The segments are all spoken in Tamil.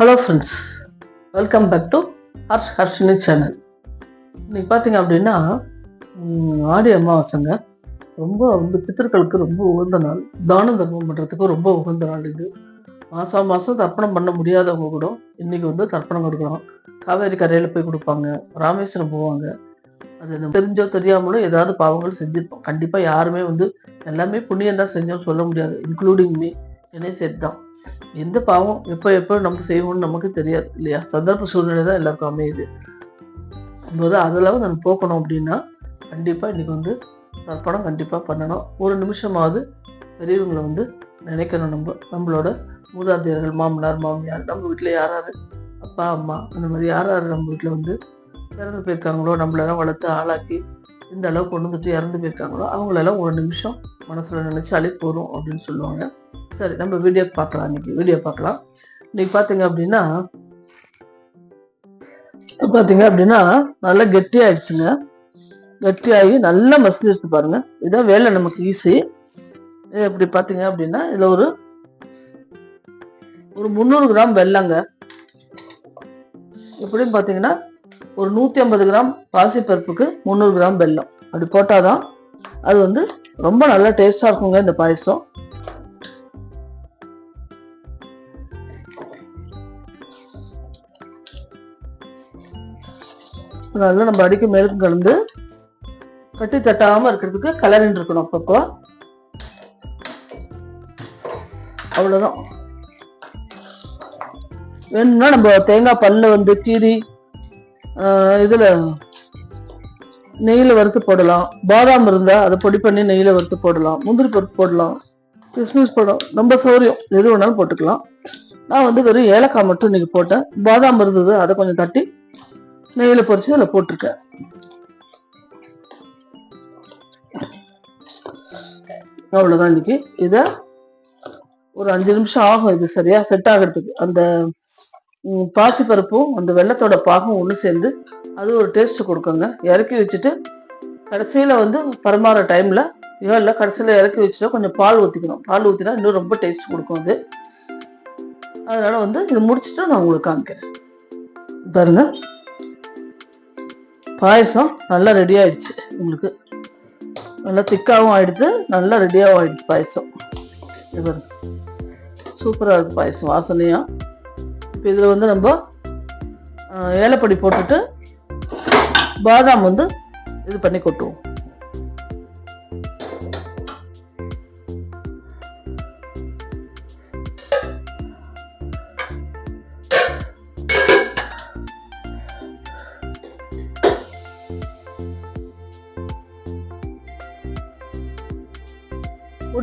Hello friends welcome back to Harsh Harshini channel இன்னைக்கு பார்த்தீங்க அப்படின்னா ஆடி அமாவாசைங்க. ரொம்ப வந்து பித்தர்களுக்கு ரொம்ப உகந்த நாள். தான தர்மம் பண்ணுறதுக்கு ரொம்ப உகந்த நாள் இது. மாதம் மாதம் தர்ப்பணம் பண்ண முடியாதவங்க கூட இன்னைக்கு வந்து தர்ப்பணம் கொடுக்கலாம் காவேரி கரையில் போய் கொடுப்பாங்க. ராமேஸ்வரம் போவாங்க. அது நம்ம தெரிஞ்சோ தெரியாமலோ ஏதாவது பாவங்கள் செஞ்சுருப்போம். கண்டிப்பாக யாருமே வந்து எல்லாமே புண்ணியம் தான் செஞ்சோம் சொல்ல முடியாது. இன்க்ளூடிங் மீ என்னை சேர்த்து தான் எந்த பாவம் எப்போ எப்போ நம்ம செய்வோம்னு நமக்கு தெரியாது இல்லையா? சந்தர்ப்ப சூழ்நிலை தான் எல்லாருக்கும் அமையுது. போது அதெல்லாம் நான் போக்கணும் அப்படின்னா கண்டிப்பாக இன்னைக்கு வந்து தர்ப்பணம் கண்டிப்பாக பண்ணணும். ஒரு நிமிஷமாவது பெரியவங்களை வந்து நினைக்கணும் நம்ம நம்மளோட மூதாதையர்கள் மாமனார் மாமியார் நம்ம வீட்டில் யாராவது அப்பா அம்மா அந்த மாதிரி யார் யார் நம்ம வீட்டில் வந்து இறந்து போயிருக்காங்களோ நம்மளெல்லாம் வளர்த்து ஆளாக்கி இந்த அளவுக்கு கொண்டு வந்துட்டு இறந்து போயிருக்காங்களோ அவங்களெல்லாம் ஒரு நிமிஷம் மனசில் நினச்சாலே போகிறோம் அப்படின்னு சொல்லுவாங்க. சரி நம்ம வீடியோ பார்க்கலாம் இன்னைக்கு. வீடியோ பார்க்கலாம். இன்னைக்கு பார்த்தீங்க அப்படின்னா பார்த்தீங்க அப்படின்னா நல்லா கெட்டியாயிடுச்சுங்க. கெட்டியாகி நல்லா மசிலிடுச்சு பாருங்க. இதான் வேலை நமக்கு ஈஸி இது எப்படி பார்த்தீங்க அப்படின்னா இதில் ஒரு ஒரு முந்நூறு கிராம் வெள்ளங்க. எப்படின்னு பார்த்தீங்கன்னா ஒரு நூற்றி ஐம்பது கிராம் பாசிப்பருப்புக்கு முந்நூறு கிராம் வெல்லம். அப்படி போட்டாதான் அது வந்து ரொம்ப நல்லா டேஸ்டாக இருக்குங்க இந்த பாயசம். நல்லா நம்ம அடிக்க மேலுக்கு கலந்து கட்டி தட்டாமல் இருக்கிறதுக்கு கலரின் இருக்கணும் அப்பப்போ. அவ்வளோதான் வேணும்னா நம்ம தேங்காய் பல்ல வந்து கீரி இதில் நெய்யில் வறுத்து போடலாம். பாதாம் இருந்தால் அதை பொடி பண்ணி நெய்யில் வறுத்து போடலாம். முந்திரி பருப்பு போடலாம். கிஸ்மிஸ் போடலாம். நம்ம சௌரியம் எது வேணாலும் போட்டுக்கலாம். நான் வந்து வெறும் ஏலக்காய் மட்டும் இன்னைக்கு போட்டேன். பாதாம் இருந்தது அதை கொஞ்சம் தட்டி நெய்யில பொரிச்சு அதில் போட்டிருக்கேன் அவ்வளோதான் இன்னைக்கு. இதை ஒரு அஞ்சு நிமிஷம் ஆகும் இது சரியா? செட் ஆகிறதுக்கு. அந்த பாசிப்பருப்பும் அந்த வெள்ளத்தோட பாகம் ஒன்று சேர்ந்து அது ஒரு டேஸ்ட் கொடுக்குங்க. இறக்கி வச்சுட்டு கடைசியில வந்து பரமாற டைம்ல ஐயோ இல்லை கடைசியில இறக்கி வச்சுட்டு கொஞ்சம் பால் ஊற்றிக்கணும் பால் ஊற்றினா இன்னும் ரொம்ப டேஸ்ட் கொடுக்கும் அது. அதனால வந்து இது முடிச்சுட்டு நான் உங்களுக்கு காமிக்கிறேன். பாருங்க. பாயசம் நல்லா ரெடி ஆயிடுச்சு உங்களுக்கு. நல்லா திக்காகவும் ஆயிடுது நல்லா ரெடியாகவும் ஆயிடுச்சு பாயசம். இது சூப்பராக இருக்குது பாயசம் வாசனையாக இப்போ இதில் வந்து நம்ம ஏலப்பொடி போட்டுட்டு பாதாம் வந்து இது பண்ணி கொட்டுவோம்.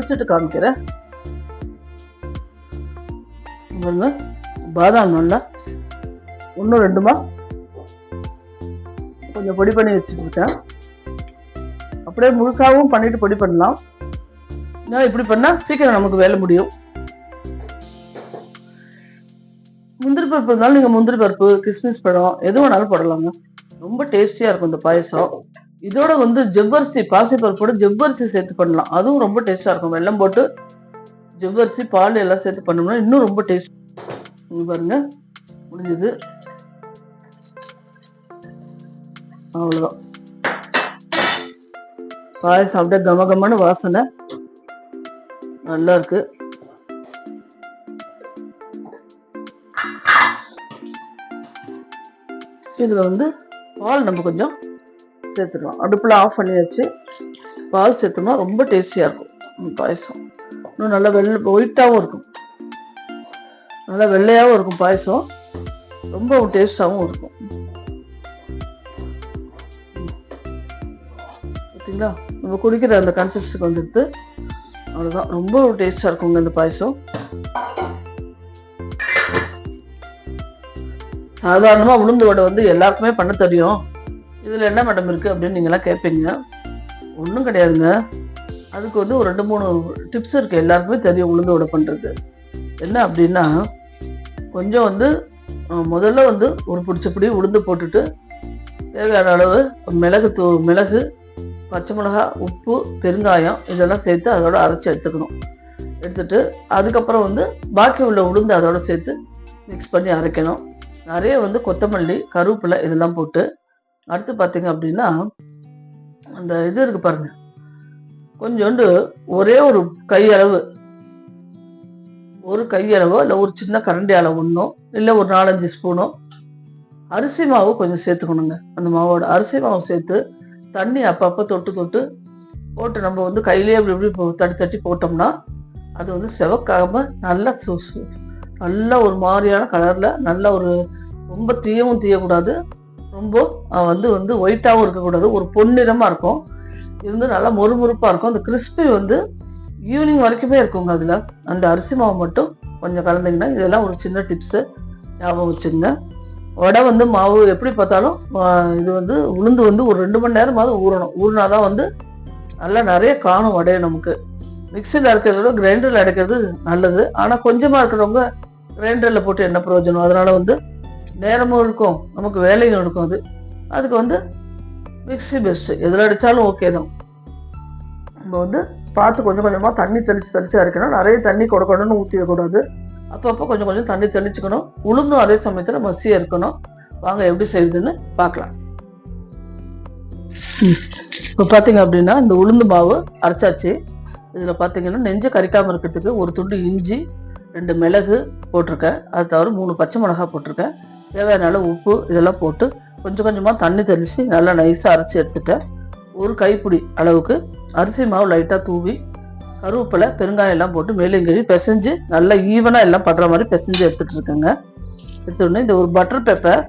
வச்சுட்டு காமிக்கிறேன் பாருங்க பாதாம் நல்லா ஒன்றும் ரெண்டுமா? கொஞ்சம் பொடி பண்ணி வச்சுருக்கேன் அப்படியே முழுசாகவும் பண்ணிட்டு பொடி பண்ணலாம். ஏன்னா இப்படி பண்ணால் சீக்கிரம் நமக்கு வேலை முடியும். முந்திரி பருப்பு இருந்தாலும் நீங்கள் முந்திரி பருப்பு கிஸ்மிஸ் பழம் எது வேணாலும் போடலாங்க. ரொம்ப டேஸ்டியாக இருக்கும் இந்த பாயசம். இதோட வந்து ஜவ்வரிசி பாசிப்பருப்போட ஜவ்வரிசி சேர்த்து பண்ணலாம். அதுவும் ரொம்ப டேஸ்டா இருக்கும். வெள்ளம் போட்டு ஜவ்வரிசி பால் எல்லாம் சேர்த்து பண்ணோம்னா இன்னும் ரொம்ப டேஸ்ட் பாருங்க. முடிஞ்சது. தான் பாய் சாப்பிட்டா கம வாசனை நல்லா இருக்கு. இதில் வந்து பால் நம்ம கொஞ்சம் சேர்த்துடுவோம் அடுப்பில் ஆஃப் பண்ணி வச்சு பால் சேர்த்தோம்னா ரொம்ப டேஸ்டியாக இருக்கும். பாயசம். இன்னும் நல்லா வெள்ளை ஒயிட்டாகவும் இருக்கும். நல்லா வெள்ளையாகவும் இருக்கும் பாயசம். ரொம்ப டேஸ்டாகவும் இருக்கும். பார்த்தீங்களா நம்ம குடிக்கிற அந்த கன்சிஸ்டுக்கு வந்துடுது. அவ்வளோதான் ரொம்ப டேஸ்டாக இருக்குங்க இந்த பாயசம். சாதாரணமாக உளுந்து வடை வந்து எல்லாருக்குமே பண்ண தெரியும். இதில் என்ன மேடம் இருக்குது அப்படின்னு நீங்களாம் கேட்பீங்க ஒன்றும் கிடையாதுங்க. அதுக்கு வந்து ஒரு ரெண்டு மூணு டிப்ஸ் இருக்குது எல்லாருக்குமே தெரியும் உளுந்து வடை பண்ணுறது என்ன அப்படின்னா கொஞ்சம் வந்து முதல்ல வந்து ஒரு பிடிச்சபடி உளுந்து போட்டுட்டு தேவையான அளவு மிளகு தூ மிளகு பச்சை மிளகா உப்பு பெருங்காயம் இதெல்லாம் சேர்த்து அதோட அரைச்சி எடுத்துக்கணும். எடுத்துட்டு அதுக்கப்புறம் வந்து பாக்கி உள்ள உளுந்து அதோட சேர்த்து மிக்ஸ் பண்ணி அரைக்கணும். நிறைய வந்து கொத்தமல்லி கருவேப்பிலை இதெல்லாம் போட்டு அடுத்து பார்த்தீங்க அப்படின்னா அந்த இது இருக்கு பாருங்க. கொஞ்சோண்டு ஒரே ஒரு கையளவு ஒரு கையளவோ இல்லை ஒரு சின்ன கரண்டி அளவு ஒன்றோ இல்லை ஒரு நாலஞ்சு ஸ்பூனோ அரிசி மாவு கொஞ்சம் சேர்த்துக்கணுங்க. அந்த மாவோட அரிசி மாவு சேர்த்து தண்ணி அப்பப்போ தொட்டு தொட்டு போட்டு நம்ம வந்து கையிலேயே இப்படி இப்படி போ- தட்டி தட்டி போட்டோம்னா அது வந்து செவக்காம நல்லா சு- நல்ல ஒரு மாதிரியான கலரில் நல்ல ஒரு ரொம்ப தீயவும் தீயக்கூடாது. ரொம்ப வந்து வந்து ஒயிட்டாகவும் இருக்கக்கூடாது. ஒரு பொன்னிறமாக இருக்கும். இருந்து நல்லா மொறுமொறுப்பாக இருக்கும். அந்த கிறிஸ்பி வந்து ஈவினிங் வரைக்குமே இருக்குங்க அதில். அந்த அரிசி மாவு மட்டும் கொஞ்சம் கலந்தீங்கன்னா இதெல்லாம் ஒரு சின்ன டிப்ஸு ஞாபகம் வச்சுங்க வடை வந்து மாவு எப்படி பார்த்தாலும் இது வந்து உளுந்து வந்து ஒரு ரெண்டு மணி நேரமாவது ஊறணும். ஊறினா தான் வந்து நல்லா நிறைய காணும் வடையை நமக்கு. மிக்சியில் அரைக்கிறத விட கிரைண்டரில் அடைக்கிறது நல்லது. ஆனால் கொஞ்சமாக இருக்கிறவங்க கிரைண்டரில் போட்டு என்ன பிரயோஜனம்? அதனால் வந்து நேரமும் இருக்கும் நமக்கு வேலையும் இருக்கும் அது. அதுக்கு வந்து மிக்ஸி பெஸ்ட்டு எதில் அடித்தாலும் ஓகே தான். நம்ம வந்து பார்த்து கொஞ்சம் கொஞ்சமாக தண்ணி தெளித்து தெளித்து அரைக்கணும். நிறைய தண்ணி கொடுக்கணும்னு ஊற்றிடக்கூடாது அப்பப்போ கொஞ்சம் கொஞ்சம் தண்ணி தெளிச்சுக்கணும். உளுந்தும் அதே சமயத்தில் மசியாக இருக்கணும் வாங்க எப்படி செய்யுதுன்னு பார்க்கலாம். இப்போ பார்த்தீங்க அப்படின்னா இந்த உளுந்து மாவு அரைச்சாச்சு. இதில் பார்த்தீங்கன்னா நெஞ்சு கறிக்காமல் இருக்கிறதுக்கு ஒரு துண்டு இஞ்சி ரெண்டு மிளகு போட்டிருக்கேன். அது தவிர மூணு பச்சை மிளகா போட்டிருக்கேன். தேவையான உப்பு இதெல்லாம் போட்டு கொஞ்சம் கொஞ்சமாக தண்ணி தெளித்து நல்லா நைஸாக அரைச்சி எடுத்துட்டேன் ஒரு கைப்பிடி அளவுக்கு அரிசி மாவு லைட்டாக தூவி கருவேப்பிலை பெருங்காயம் எல்லாம் போட்டு மேலேங்கழி பிசைஞ்சு நல்லா ஈவனாக எல்லாம் படுற மாதிரி பிசைஞ்சு எடுத்துகிட்டு இருக்கேங்க. எடுத்துடனே இந்த ஒரு பட்டர் பேப்பர்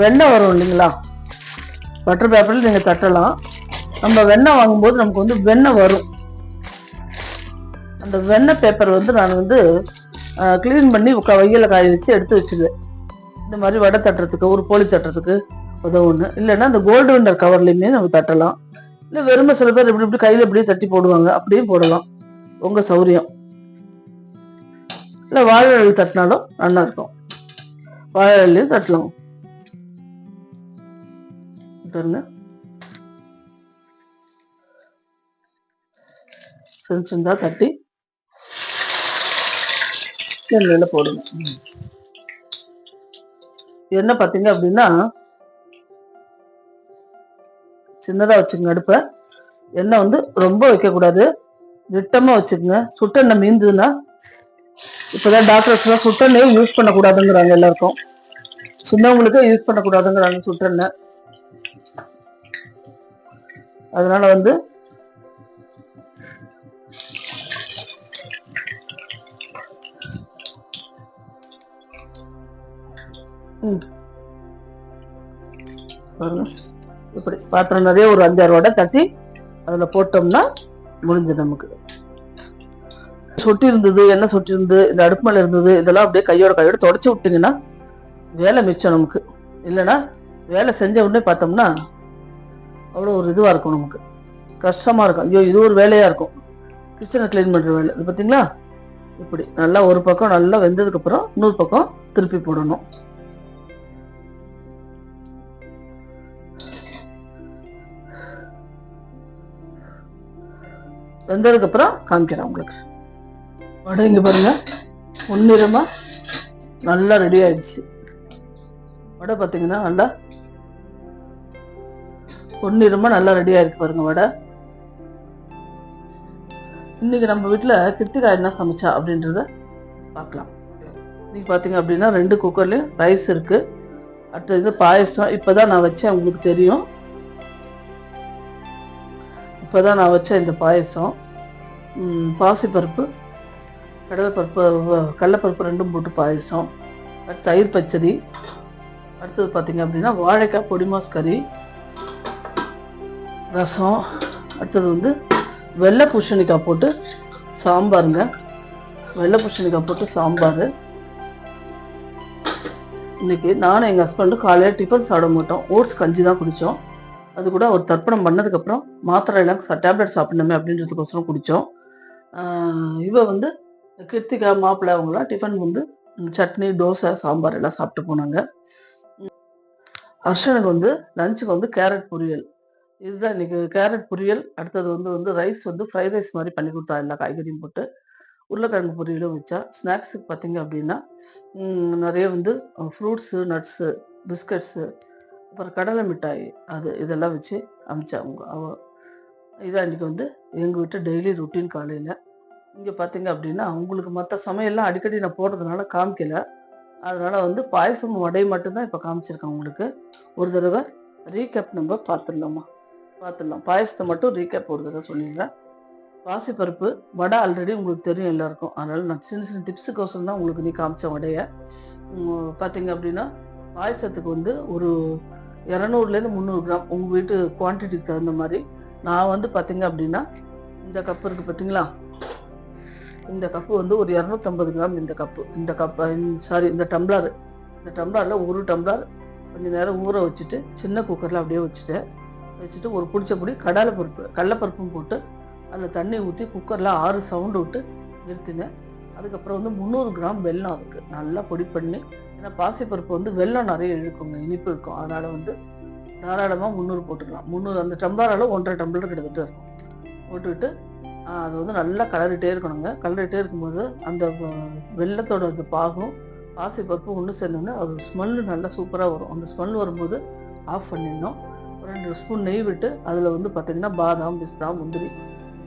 வெண்ணெய் வரும் இல்லைங்களா? பட்டர் பேப்பரில் நீங்கள் தட்டலாம். நம்ம வெண்ணெய் வாங்கும்போது நமக்கு வந்து வெண்ணெய் வரும். அந்த வெண்ணெய் பேப்பர் வந்து நான் வந்து க்ளீன் பண்ணி க வெயில காய வச்சு எடுத்து வச்சுது இந்த மாதிரி வடை தட்டுறதுக்கு ஒரு போலி தட்டுறதுக்கு உதவுன்னு இல்லைன்னா அந்த கோல்டு விண்டர் கவர்லையுமே நம்ம தட்டலாம். இல்லை வெறுமை சில பேர் இப்படி இப்படி கையில் இப்படியே தட்டி போடுவாங்க. அப்படியே போடலாம். உங்கள் சௌரியம். இல்லை வாழை தட்டினாலும் நல்லா இருக்கும். வாழைலையும் தட்டலாம். பாருங்க. சின்ன தட்டி எண்ணெயில் போடுங்க. என்ன பார்த்தீங்க அப்படின்னா சின்னதா வச்சுக்கோங்க அடுப்பை. எண்ணெய் வந்து ரொம்ப வைக்கக்கூடாது. திட்டமாக வச்சுக்கோங்க. சுட்டெண்ணெய் மீந்ததுன்னா இப்போதான் டாக்டர்ஸ்லாம் சுட்டெண்ணெயை யூஸ் பண்ணக்கூடாதுங்கிறாங்க எல்லாருக்கும். சின்னவங்களுக்கு யூஸ் பண்ணக்கூடாதுங்கிறாங்க சுட்டெண்ணெய் அதனால வந்து இப்படி பாத்திரம் நிறைய ஒரு அஞ்சாறு வடை தட்டி அதில் போட்டோம்னா முடிஞ்சது நமக்கு. சொட்டி இருந்தது என்ன சொட்டி இருந்தது இந்த அடுப்பு மேலே இருந்தது இதெல்லாம் அப்படியே கையோட கையோட தொடச்சி விட்டீங்கன்னா வேலை மிச்சம் நமக்கு. இல்லைன்னா வேலை செஞ்ச உடனே பார்த்தோம்னா அவ்வளோ ஒரு இதுவாக இருக்கும் நமக்கு. கஷ்டமாக இருக்கும். ஐயோ இது ஒரு வேலையாக இருக்கும். கிச்சனை க்ளீன் பண்ணுற வேலை. இது பார்த்தீங்களா இப்படி. நல்லா ஒரு பக்கம் நல்லா வெந்ததுக்கப்புறம் இன்னொரு பக்கம் திருப்பி போடணும். வெந்ததுக்கு அப்புறம் காமிக்கிறேன் உங்களுக்கு. வடை இங்க பாருங்க. முன்னிறமா நல்லா ரெடி ஆயிடுச்சு. வடை பார்த்தீங்கன்னா நல்லா பொன்னிறமா நல்லா ரெடி ஆயிருக்கு பாருங்க வடை. இன்னைக்கு நம்ம வீட்டில் கிருத்திகாய் என்ன சமைச்சா அப்படின்றத பார்க்கலாம். இன்னைக்கு பார்த்தீங்க அப்படின்னா ரெண்டு குக்கர்லேயும் ரைஸ் இருக்கு. அடுத்தது இது பாயசம். இப்போதான் நான் வச்சேன். உங்களுக்கு தெரியும். இப்போ தான் நான் வச்ச இந்த பாயசம். பாசிப்பருப்பு கடலைப்பருப்பு கடலைப்பருப்பு ரெண்டும் போட்டு பாயசம். தயிர் பச்சடி. அடுத்தது பார்த்தீங்க அப்படின்னா வாழைக்காய் பொடிமாஸ் கறி ரசம். அடுத்தது வந்து வெள்ளை பூசணிக்காய் போட்டு சாம்பாருங்க. வெள்ளை பூசணிக்காய் போட்டு சாம்பார். இன்னைக்கு நானும் எங்கள் ஹஸ்பண்டும் காலையில் டிஃபன் சாப்பிட மாட்டோம். ஓட்ஸ் கஞ்சி தான் குடித்தோம் அது கூட ஒரு தர்ப்பணம் பண்ணதுக்கப்புறம் மாத்திரை எல்லாம் டேப்லெட் சாப்பிடணுமே அப்படின்றதுக்கோசரம் குடித்தோம் இவ வந்து கிருத்திகா மாப்பிள்ளை அவங்களாம் டிஃபன் வந்து சட்னி தோசை சாம்பார் எல்லாம் சாப்பிட்டு போனாங்க. அர்ஷனுக்கு ஹர்ஷனுக்கு வந்து லஞ்சுக்கு வந்து கேரட் பொரியல். இதுதான் இன்னைக்கு கேரட் பொரியல். அடுத்தது வந்து வந்து ரைஸ் வந்து ஃப்ரைட் ரைஸ் மாதிரி பண்ணி கொடுத்தா எல்லா காய்கறியும் போட்டு உருளைக்கிழங்கு பொரியலும் வச்சா ஸ்நாக்ஸுக்கு பார்த்தீங்க அப்படின்னா நிறைய வந்து ஃப்ரூட்ஸு நட்ஸு பிஸ்கட்ஸு அப்புறம் கடலை மிட்டாய் அது இதெல்லாம் வச்சு அமிச்சாங்க அவ இதான் இன்றைக்கி வந்து எங்கள் வீட்டு டெய்லி ருட்டீன் காலையில். இங்கே பார்த்தீங்க அப்படின்னா உங்களுக்கு மற்ற சமையல்லாம் அடிக்கடி நான் போடுறதுனால காமிக்கல. அதனால் வந்து பாயசம் வடை மட்டும்தான் இப்போ காமிச்சிருக்கேன் உங்களுக்கு. ஒரு தடவை ரீகேப் நம்ம பார்த்துடலாமா பார்த்துடலாம் பாயசத்தை மட்டும் ரீகேப் ஒரு தடவை சொல்லிடுறேன். பாசிப்பருப்பு வடை ஆல்ரெடி உங்களுக்கு தெரியும் எல்லாருக்கும். அதனால் நான் சின்ன சின்ன டிப்ஸுக்கோசரம் தான் உங்களுக்கு நீ காமிச்ச வடையை. பார்த்தீங்க அப்படின்னா பாயசத்துக்கு வந்து ஒரு இரநூறுலேருந்து முந்நூறு கிராம். உங்கள் வீட்டு குவான்டிட்டிக்கு தகுந்த மாதிரி. நான் வந்து பார்த்தீங்க அப்படின்னா இந்த கப்பு இருக்குது பார்த்தீங்களா இந்த கப்பு வந்து ஒரு இரநூத்தம்பது கிராம் இந்த கப்பு இந்த கப் சாரி இந்த டம்ளர் இந்த டம்ளரில் ஒரு டம்ளர் கொஞ்ச நேரம் ஊற வச்சுட்டு சின்ன குக்கரில் அப்படியே வச்சுட்டேன் வச்சுட்டு ஒரு பிடிச்ச பொடி கடலை பருப்பு கடலைப்பருப்பும் போட்டு அதில் தண்ணி ஊற்றி குக்கரில் ஆறு சவுண்டு விட்டு நிறுத்தினேன் அதுக்கப்புறம் வந்து முந்நூறு கிராம் வெல்லம் இருக்குது நல்லா பொடி பண்ணி ஏன்னா பாசிப்பருப்பு வந்து வெல்லம் நிறைய இழுக்குங்க இனிப்பு இருக்கும். அதனால் வந்து தாராளமாக முந்நூறு போட்டுக்கலாம். முந்நூறு அந்த டம்ளரால் ஒன்றரை டம்ளர் கிட்டத்தட்ட இருக்கும். போட்டுக்கிட்டு அது வந்து நல்லா கலரிட்டே இருக்கணுங்க. கலரிட்டே இருக்கும்போது அந்த வெள்ளத்தோட வெல்லத்தோட அந்த பாகும் பாசிப்பருப்பு ஒன்று சேர்ந்தோன்னே அது ஸ்மெல்லு நல்லா சூப்பராக வரும். அந்த ஸ்மெல் வரும்போது ஆஃப் பண்ணிடணும். ஒரு ரெண்டு ஸ்பூன் நெய் விட்டு அதில் வந்து பார்த்தீங்கன்னா பாதாம் பிஸ்தா முந்திரி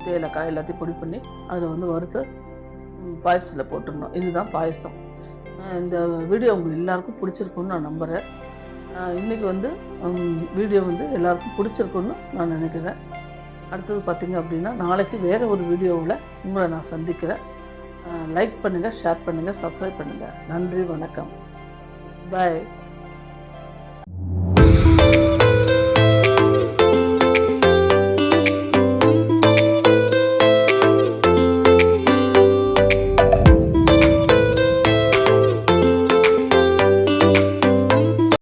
தேலக்காய் எல்லாத்தையும் பொடி பண்ணி அதில் வந்து வறுத்து பாயசத்தில் போட்டுடணும். இதுதான் பாயசம். இந்த வீடியோ உங்களுக்கு எல்லாருக்கும் பிடிச்சிருக்குன்னு நான் நம்புகிறேன் இன்றைக்கி வந்து வீடியோ வந்து எல்லாருக்கும் பிடிச்சிருக்குன்னு நான் நினைக்கிறேன். அடுத்தது பார்த்திங்க அப்படின்னா நாளைக்கு வேறு ஒரு வீடியோவில் உங்களை நான் சந்திக்கிறேன். லைக் பண்ணுங்கள் ஷேர் பண்ணுங்கள் சப்ஸ்கிரைப் பண்ணுங்கள் நன்றி வணக்கம். பாய்